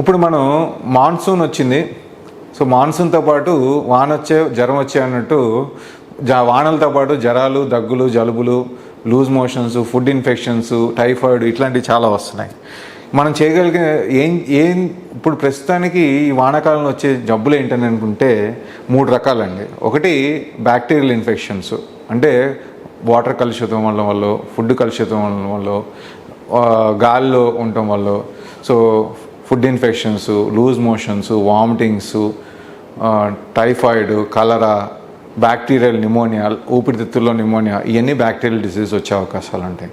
ఇప్పుడు మనం మాన్సూన్ వచ్చింది. సో మాన్సూన్తో పాటు వాన వచ్చే జ్వరం వచ్చే అన్నట్టు జ వానలతో పాటు జ్వరాలు దగ్గులు జలుబులు loose motions food infections typhoid ఇట్లాంటివి చాలా వస్తున్నాయి. మనం చేయగలిగే ఏం ఏం ఇప్పుడు ప్రస్తుతానికి ఈ వానాకాలంలో వచ్చే జబ్బులు ఏంటని అనుకుంటే మూడు రకాలండి. ఒకటి బ్యాక్టీరియల్ ఇన్ఫెక్షన్స్. అంటే వాటర్ కలుషితం వల్ల వల్ల ఫుడ్ కలుషితం వల్ల వల్ల గాల్లో గాలిలో ఉండటం వల్ల. So food infections loose motions vomitings typhoid cholera bacterial pneumonia ఊపిరితిత్తుల్లో pneumonia ఇవన్నీ బ్యాక్టీరియల్ డిసీజ్ వచ్చే అవకాశాలు ఉంటాయి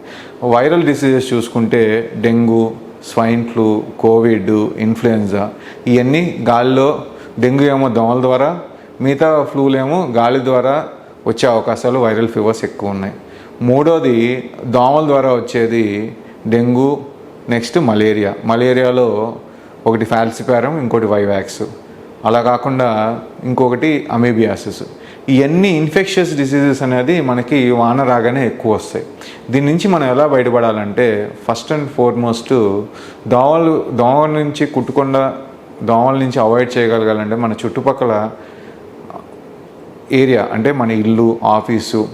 వైరల్ డిసీజెస్ చూసుకుంటే dengue swine flu covid influenza ఇవన్నీ గాలిలో డెంగ్యూ ఏమో దోమల ద్వారా మిగతా ఫ్లూలేమో గాలి ద్వారా వచ్చే అవకాశాలు వైరల్ ఫీవర్స్ ఎక్కువ ఉన్నాయి మూడోది దోమల ద్వారా వచ్చేది డెంగ్యూ నెక్స్ట్ మలేరియా. మలేరియాలో ఒకటి ఫాల్సిపారం ఇంకోటి వైవాక్స్. అలా కాకుండా ఇంకొకటి అమేబియాసిస్. ఇవన్నీ ఇన్ఫెక్షియస్ డిసీజెస్ అనేది మనకి వాన రాగానే ఎక్కువ వస్తాయి. దీని నుంచి మనం ఎలా బయటపడాలంటే ఫస్ట్ అండ్ ఫార్మోస్ట్ దోమలు దోమల నుంచి కుట్టకుండా దోమల నుంచి అవాయిడ్ చేయగలగాలంటే మన చుట్టుపక్కల ఏరియా అంటే మన ఇల్లు ఆఫీసు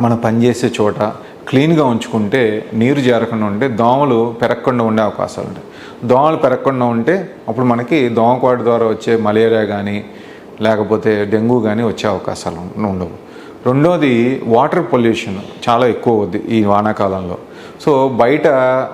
మన పనిచేసే చోట క్లీన్గా ఉంచుకుంటే నీరు జారకుండా ఉంటే దోమలు పెరగకుండా ఉండే అవకాశాలు ఉంటాయి. దోమలు పెరగకుండా ఉంటే అప్పుడు మనకి దోమకోట ద్వారా వచ్చే మలేరియా కానీ లేకపోతే డెంగ్యూ కానీ వచ్చే అవకాశాలు ఉండవు. రెండోది వాటర్ పొల్యూషన్ చాలా ఎక్కువ అవుద్ది ఈ వానాకాలంలో. సో బయట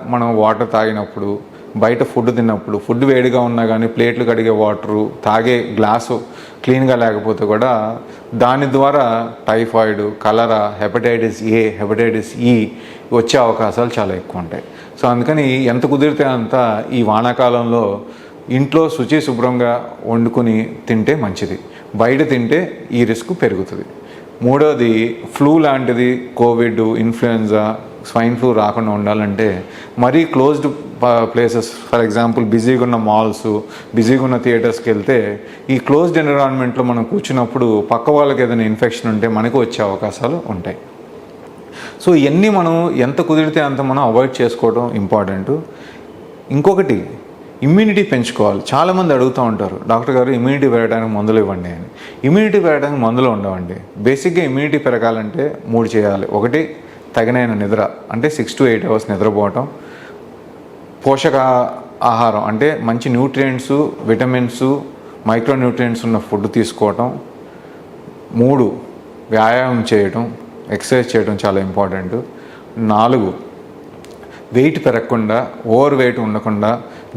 మనం వాటర్ తాగినప్పుడు బయట ఫుడ్ తిన్నప్పుడు ఫుడ్ వేడిగా ఉన్నా కానీ ప్లేట్లు కడిగే వాటరు తాగే గ్లాసు క్లీన్గా లేకపోతే కూడా దాని ద్వారా typhoid cholera hepatitis A hepatitis E వచ్చే అవకాశాలు చాలా ఎక్కువ ఉంటాయి. సో అందుకని ఎంత కుదిరితే అంత ఈ వానాకాలంలో ఇంట్లో శుచి శుభ్రంగా వండుకుని తింటే మంచిది. బయట తింటే ఈ రిస్క్ పెరుగుతుంది. మూడోది ఫ్లూ లాంటిది కోవిడ్ ఇన్ఫ్లుయెన్జా స్వైన్ ఫ్లూ రాకుండా ఉండాలంటే మరీ క్లోజ్డ్ ప్లేసెస్ ఫర్ ఎగ్జాంపుల్ బిజీగా ఉన్న మాల్స్ బిజీగా ఉన్న థియేటర్స్కి వెళ్తే ఈ క్లోజ్డ్ ఎన్విరాన్మెంట్లో మనం కూర్చున్నప్పుడు పక్క వాళ్ళకి ఏదైనా ఇన్ఫెక్షన్ ఉంటే మనకు వచ్చే అవకాశాలు ఉంటాయి. సో ఇవన్నీ మనం ఎంత కుదిరితే అంత మనం అవాయిడ్ చేసుకోవడం ఇంపార్టెంట్ ఇంకొకటి ఇమ్యూనిటీ పెంచుకోవాలి. చాలామంది అడుగుతూ ఉంటారు డాక్టర్ గారు ఇమ్యూనిటీ పెరగడానికి మందులు ఇవ్వండి అని. ఇమ్యూనిటీ పెరగడానికి మందులు ఉండవండి. బేసిక్గా ఇమ్యూనిటీ పెరగాలంటే మూడు చేయాలి. ఒకటి తగినైన నిద్ర అంటే సిక్స్ టు ఎయిట్ అవర్స్ నిద్రపోవటం. పోషక ఆహారం అంటే మంచి న్యూట్రియంట్స్ విటమిన్స్ మైక్రో న్యూట్రియంట్స్ ఉన్న ఫుడ్ తీసుకోవటం. మూడు వ్యాయామం చేయటం ఎక్సర్సైజ్ చేయడం చాలా ఇంపార్టెంట్ నాలుగు వెయిట్ పెరగకుండా ఓవర్ వెయిట్ ఉండకుండా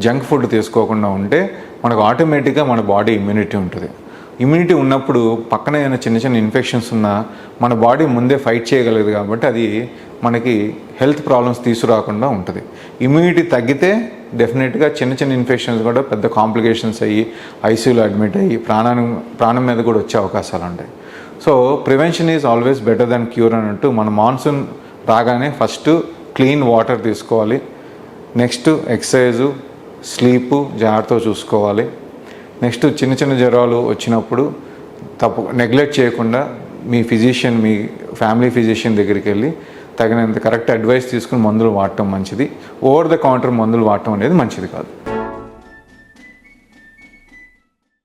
జంక్ ఫుడ్ తీసుకోకుండా ఉంటే మనకు ఆటోమేటిక్గా మన బాడీ ఇమ్యూనిటీ ఉంటుంది. ఇమ్యూనిటీ ఉన్నప్పుడు పక్కన ఏమైనా చిన్న చిన్న ఇన్ఫెక్షన్స్ ఉన్నా మన బాడీ ముందే ఫైట్ చేయగలదు కాబట్టి అది మనకి హెల్త్ ప్రాబ్లమ్స్ తీసుకురాకుండా ఉంటుంది. ఇమ్యూనిటీ తగ్గితే డెఫినెట్గా చిన్న చిన్న ఇన్ఫెక్షన్స్ కూడా పెద్ద కాంప్లికేషన్స్ అయ్యి ఐసీయూలో అడ్మిట్ అయ్యి ప్రాణాన్ని ప్రాణం మీద కూడా వచ్చే అవకాశాలు ఉంటాయి so prevention is always better than cure అన్నట్టు మన మాన్సూన్ రాగానే ఫస్ట్ క్లీన్ వాటర్ తీసుకోవాలి. నెక్స్ట్ ఎక్సర్సైజు స్లీపు జాగ్రత్తగా చూసుకోవాలి. నెక్స్ట్ చిన్న చిన్న జ్వరాలు వచ్చినప్పుడు తప్పు నెగ్లెక్ట్ చేయకుండా మీ ఫిజిషియన్ మీ ఫ్యామిలీ ఫిజిషియన్ దగ్గరికి వెళ్ళి తగినంత కరెక్ట్ అడ్వైస్ తీసుకుని మందులు వాడటం మంచిది. ఓవర్ ద కౌంటర్ మందులు వాడటం అనేది మంచిది కాదు.